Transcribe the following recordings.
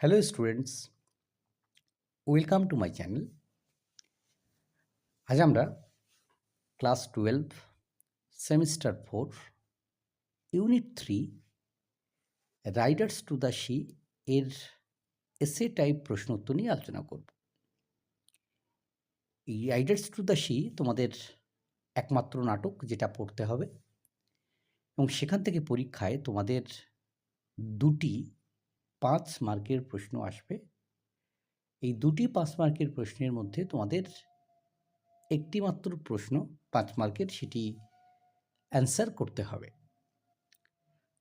Hello students, welcome to my channel আজ আমরা class twelve semester four unit three riders to the sea এর এসে type প্রশ্ন উত্তর নিয়ে আলোচনা করব। এই রাইডার্স টু দ্য সি তোমাদের একমাত্র নাটক যেটা পড়তে হবে এবং সেখান থেকে পরীক্ষায় তোমাদের দুটি পাঁচ মার্কের প্রশ্ন আসবে। এই দুটি পাঁচ মার্কের প্রশ্নের মধ্যে তোমাদের একটি মাত্র প্রশ্ন পাঁচ মার্কের সেটি অ্যান্সার করতে হবে।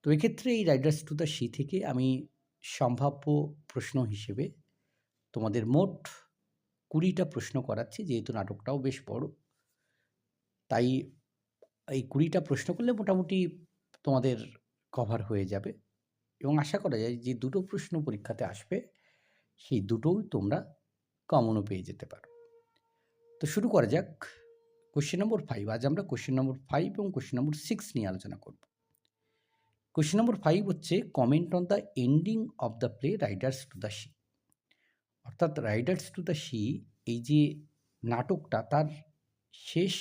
তো এক্ষেত্রে এই রাইডার্স টু দ্য সি থেকে আমি সম্ভাব্য প্রশ্ন হিসেবে তোমাদের মোট কুড়িটা প্রশ্ন করাচ্ছি, যেহেতু নাটকটাও বেশ বড়। তাই এই কুড়িটা প্রশ্ন করলে মোটামুটি তোমাদের কভার হয়ে যাবে। এবং আশা করা যায় যে দুটো প্রশ্ন পরীক্ষাতে আসবে, সেই দুটোই তোমরা কমনও পেয়ে যেতে পারো। তো শুরু করা যাক। কোশ্চেন নম্বর ফাইভ আজ আমরা কোশ্চেন নম্বর ফাইভ এবং কোশ্চেন নম্বর সিক্স নিয়ে আলোচনা করব। কোশ্চেন নম্বর ফাইভ হচ্ছে comment on the ending of the play riders to the sea অর্থাৎ রাইডার্স টু দ্য সি এই যে নাটকটা, তার শেষ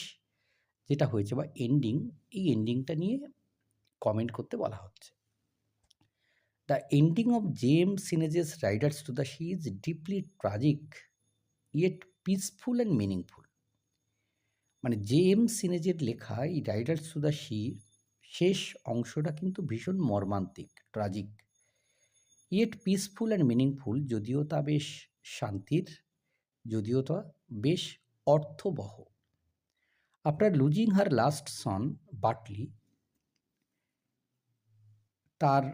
যেটা হয়েছে বা এন্ডিং এই এন্ডিংটা নিয়ে কমেন্ট করতে বলা হচ্ছে। The ending of James Sinege's Riders to the Sea is deeply tragic, yet peaceful and meaningful. মানে জে এম সিনেজের লেখা এই রাইডার্স টু দ্য সি শেষ অংশটা কিন্তু ভীষণ মর্মান্তিক tragic yet peaceful and meaningful যদিও তা বেশ শান্তির যদিও তা বেশ অর্থবহ after losing her last son Bartley তার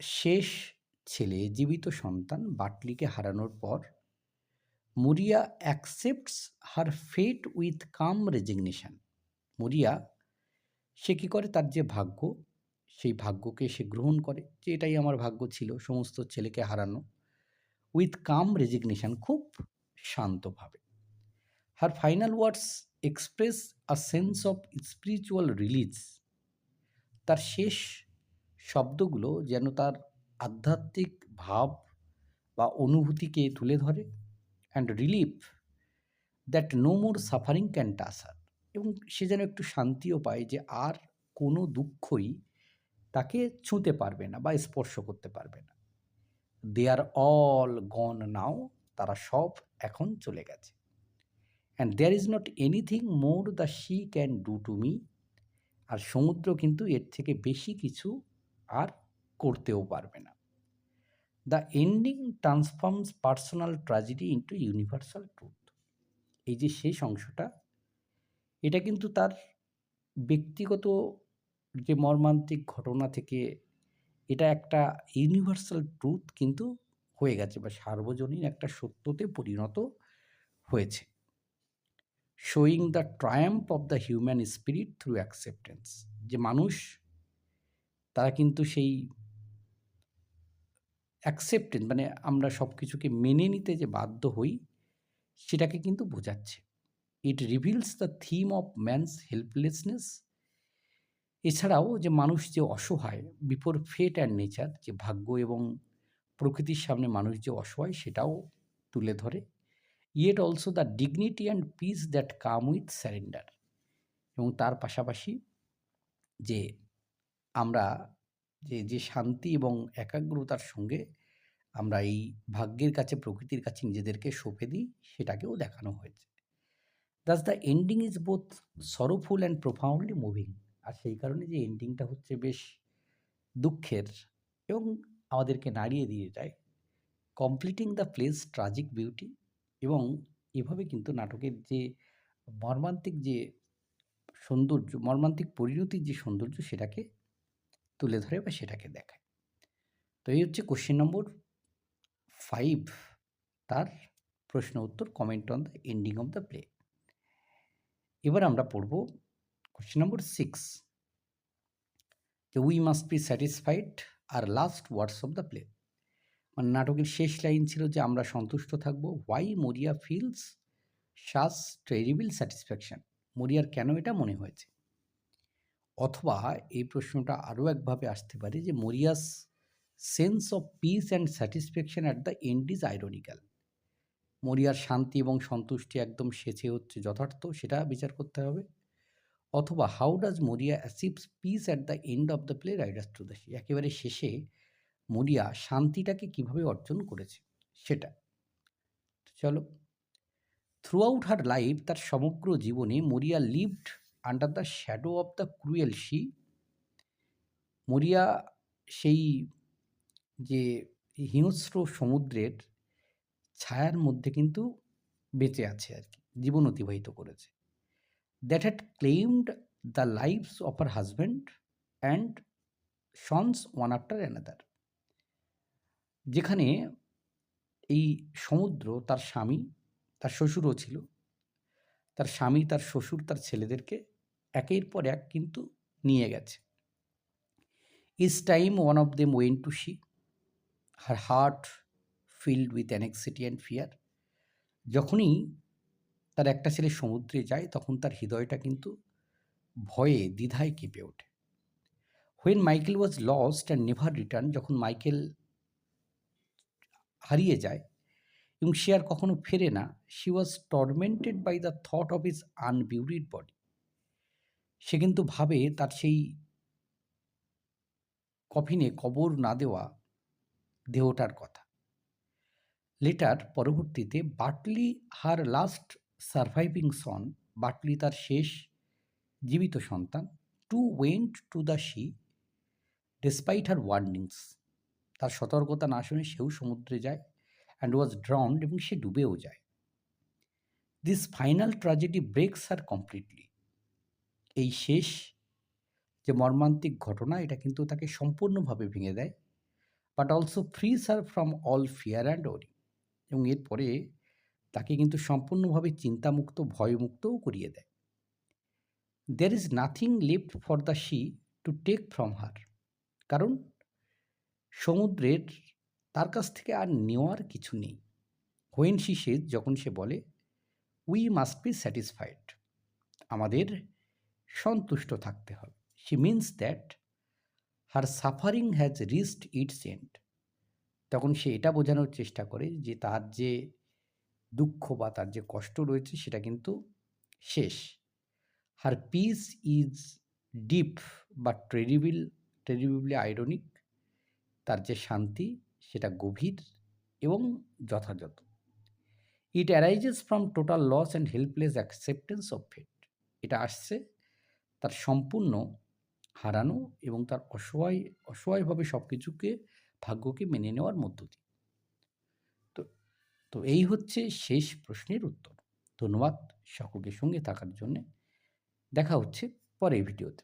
শেষ ছেলে জীবিত সন্তান বাটলিকে হারানোর পর, Maurya accepts her fate with calm resignation Maurya, সে কী করে তার যে ভাগ্য, সেই ভাগ্যকে সে গ্রহণ করে, যে এটাই আমার ভাগ্য ছিল, সমস্ত ছেলেকে হারানো। উইথ কাম রেজিগনেশন খুব শান্তভাবে। Her final words express a sense of spiritual release তার শেষ শব্দগুলো যেন তার আধ্যাত্মিক ভাব বা অনুভূতিকে তুলে ধরে and relief that no more suffering can touch her এবং সে যেন একটু শান্তিও পায় যে আর কোনো দুঃখই তাকে ছুঁতে পারবে না বা স্পর্শ করতে পারবে না। দে আর অল গন নাও তারা সব এখন চলে গেছে। And there is not anything more the sea can do to me আর সমুদ্র কিন্তু এর থেকে বেশি কিছু আর করতেও পারবে না। The ending transforms personal tragedy into universal truth এই যে শেষ অংশটা, এটা কিন্তু তার ব্যক্তিগত যে মর্মান্তিক ঘটনা থেকে এটা একটা ইউনিভার্সাল ট্রুথ কিন্তু হয়ে গেছে বা সার্বজনীন একটা সত্যতে পরিণত হয়েছে। Showing the triumph of the human spirit through acceptance যে মানুষ তারা কিন্তু সেই অ্যাকসেপ্টেন্স মানে আমরা সব কিছুকে মেনে নিতে যে বাধ্য হই, সেটাকে কিন্তু বোঝাচ্ছে। It reveals the theme of man's helplessness এছাড়াও যে মানুষ যে অসহায় বিফোর ফেট অ্যান্ড নেচার যে ভাগ্য এবং প্রকৃতির সামনে মানুষ যে অসহায়, সেটাও তুলে ধরে। Yet also the dignity and peace that come with surrender এবং তার পাশাপাশি যে আমরা যে যে শান্তি এবং একাগ্রতার সঙ্গে আমরা এই ভাগ্যের কাছে, প্রকৃতির কাছে নিজেদেরকে সঁপে দিই, সেটাকেও দেখানো হয়েছে। Thus the ending is both sorrowful and profoundly moving আর সেই কারণে যে এন্ডিংটা হচ্ছে বেশ দুঃখের এবং আমাদেরকে নাড়িয়ে দিয়ে যায় completing the play's tragic beauty এবং এভাবে কিন্তু নাটকের যে মর্মান্তিক যে সৌন্দর্য, মর্মান্তিক পরিণতির যে সৌন্দর্য, সেটাকে তুলে ধরে বা সেটাকে দেখায়। তো এই হচ্ছে কোশ্চেন নম্বর ফাইভ তার প্রশ্ন উত্তর comment on the ending of the play এবার আমরা পড়ব কোশ্চেন নম্বর সিক্স যে we must be satisfied are last words of the play মানে নাটকের শেষ লাইন ছিল যে আমরা সন্তুষ্ট থাকব। হোয়াই মরিয়া ফিলস শাস টেরিবিল স্যাটিসফ্যাকশন মরিয়ার কেন এটা মনে হয়েছে? অথবা এই প্রশ্নটা আরও একভাবে আসতে পারে যে Maurya's sense of peace and satisfaction at the end is ironical মরিয়ার শান্তি এবং সন্তুষ্টি একদম সেচে হচ্ছে যথার্থ, সেটা বিচার করতে হবে। অথবা how does Maurya achieves peace at the end of the play riders to the একেবারে শেষে মরিয়া শান্তিটাকে কীভাবে অর্জন করেছে, সেটা। চলো। থ্রু আউট হার লাইফ তার সমগ্র জীবনে Maurya lived under the shadow of the cruel sea Maurya সেই যে হিংস্র সমুদ্রের ছায়ার মধ্যে কিন্তু বেঁচে আছে আর কি, জীবন অতিবাহিত করেছে। That had claimed the lifes of her husband and sons one after another যেখানে এই সমুদ্র তার স্বামী, তার শ্বশুরও ছিল। তার স্বামী, তার শ্বশুর, তার ছেলেদেরকে একের পর এক কিন্তু নিয়ে গেছে। Each time one of them went to sea her heart filled with anxiety and fear যখনই তার একটা ছেলে সমুদ্রে যায়, তখন তার হৃদয়টা কিন্তু ভয়ে, দ্বিধায় কেঁপে ওঠে। When Michael was lost and never return যখন মাইকেল হারিয়ে যায় এবং সে আর কখনো ফেরে না। She was tormented by the thought of his unburied body সে কিন্তু ভাবে তার সেই কফিনে কবর না দেওয়া দেহটার কথা। লেটার পরবর্তীতে বাটলি হার লাস্ট সারভাইভিং সন বাটলি তার শেষ জীবিত সন্তান too went to the sea despite her warnings তার সতর্কতা না শুনে সেও সমুদ্রে যায়। অ্যান্ড ওয়াজ ড্রাউন্ড এবং সে ডুবেও যায়। This final tragedy breaks her completely এই শেষ যে মর্মান্তিক ঘটনা, এটা কিন্তু তাকে সম্পূর্ণভাবে ভেঙে দেয় but also frees her from all fear and worry এবং এরপরে তাকে কিন্তু সম্পূর্ণভাবে চিন্তামুক্ত, ভয়মুক্তও করিয়ে দেয়। There is nothing left for the sea to take from her কারণ সমুদ্রের তার কাছ থেকে আর নেওয়ার কিছু নেই। হোয়েন শি যখন সে বলে উই মাস্ট বি স্যাটিসফাইড আমাদের সন্তুষ্ট থাকতে হবে। She means that her suffering has reached its end তখন সে এটা বোঝানোর চেষ্টা করে যে তার যে দুঃখ বা তার যে কষ্ট রয়েছে, সেটা কিন্তু শেষ। হার পিস ইজ ডিপ বা টেরিবিল টেরিবিলি আইরনিক তার যে শান্তি সেটা গভীর এবং যথাযথ। It arises from total loss and helpless acceptance of fate এটা আসছে তার সম্পূর্ণ হারানো এবং তার অসহায়, অসহায়ভাবে সব কিছুকে ভাগ্যকে মেনে নেওয়ার মধ্য দিয়ে। তো তো এই হচ্ছে শেষ প্রশ্নের উত্তর। ধন্যবাদ সকলকে সঙ্গে থাকার জন্যে। দেখা হচ্ছে পরের ভিডিওতে।